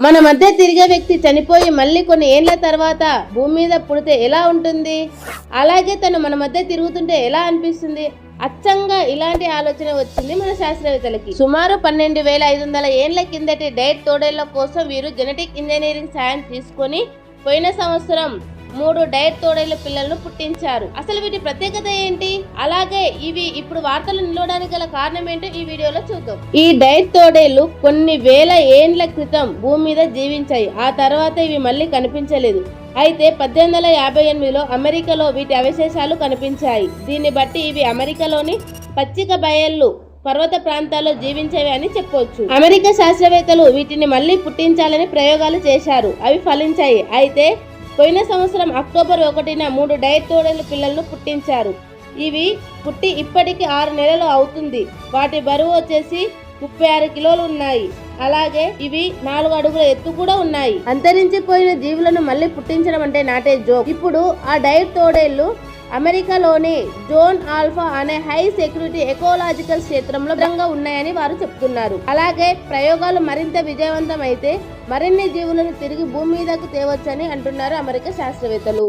మన మధ్య తిరిగే వ్యక్తి చనిపోయి మళ్ళీ కొన్ని ఏండ్ల తర్వాత భూమి మీద పుడితే ఎలా ఉంటుంది? అలాగే తను మన మధ్య తిరుగుతుంటే ఎలా అనిపిస్తుంది? అచ్చంగా ఇలాంటి ఆలోచన వచ్చింది మన శాస్త్రవేత్తలకి. సుమారు పన్నెండు వేల ఐదు వందల ఏండ్ల కిందటి డైట్ తోడేళ్ళ కోసం వీరు జెనెటిక్ ఇంజనీరింగ్ సైన్స్ తీసుకొని పోయిన సంవత్సరం మూడు డైట్ తోడేళ్ళ పిల్లలను పుట్టించారు. అసలు వీటి ప్రత్యేకత ఏంటి? అలాగే ఇవి ఇప్పుడు వార్తలు నిలవడానికి గల కారణం ఏంటో ఈ వీడియోలో చూద్దాం. ఈ డైట్ తోడేళ్ళు కొన్ని వేల ఏండ్ల క్రితం భూమి మీద జీవించాయి. ఆ తర్వాత ఇవి మళ్ళీ కనిపించలేదు. అయితే పద్దెనిమిది వందల యాభై ఎనిమిదిలో అమెరికాలో వీటి అవశేషాలు కనిపించాయి. దీన్ని బట్టి ఇవి అమెరికాలోని పచ్చిక బయళ్ళు పర్వత ప్రాంతాల్లో జీవించేవి అని చెప్పవచ్చు అమెరికా శాస్త్రవేత్తలు వీటిని మళ్ళీ పుట్టించాలని ప్రయోగాలు చేశారు. అవి ఫలించాయి. అయితే పోయిన సంవత్సరం అక్టోబర్ ఒకటిన మూడు డైర్ తోడేళ్ళ పిల్లలను పుట్టించారు. ఇవి పుట్టి ఇప్పటికి ఆరు నెలలు అవుతుంది. వాటి బరువు వచ్చేసి ముప్పై ఆరు కిలోలు ఉన్నాయి. అలాగే ఇవి నాలుగు అడుగుల ఎత్తు కూడా ఉన్నాయి. అంతరించిపోయిన జీవులను మళ్ళీ పుట్టించడం అంటే నాటే జోక్. ఇప్పుడు ఆ డైట్ తోడేళ్ళు అమెరికాలోని జోన్ ఆల్ఫా అనే హై సెక్యూరిటీ ఎకోలాజికల్ క్షేత్రంలో భద్రంగా ఉన్నాయని వారు చెప్తున్నారు. అలాగే ప్రయోగాలు మరింత విజయవంతం అయితే మరిన్ని జీవులను తిరిగి భూమి మీదకు తేవచ్చని అంటున్నారు అమెరికా శాస్త్రవేత్తలు.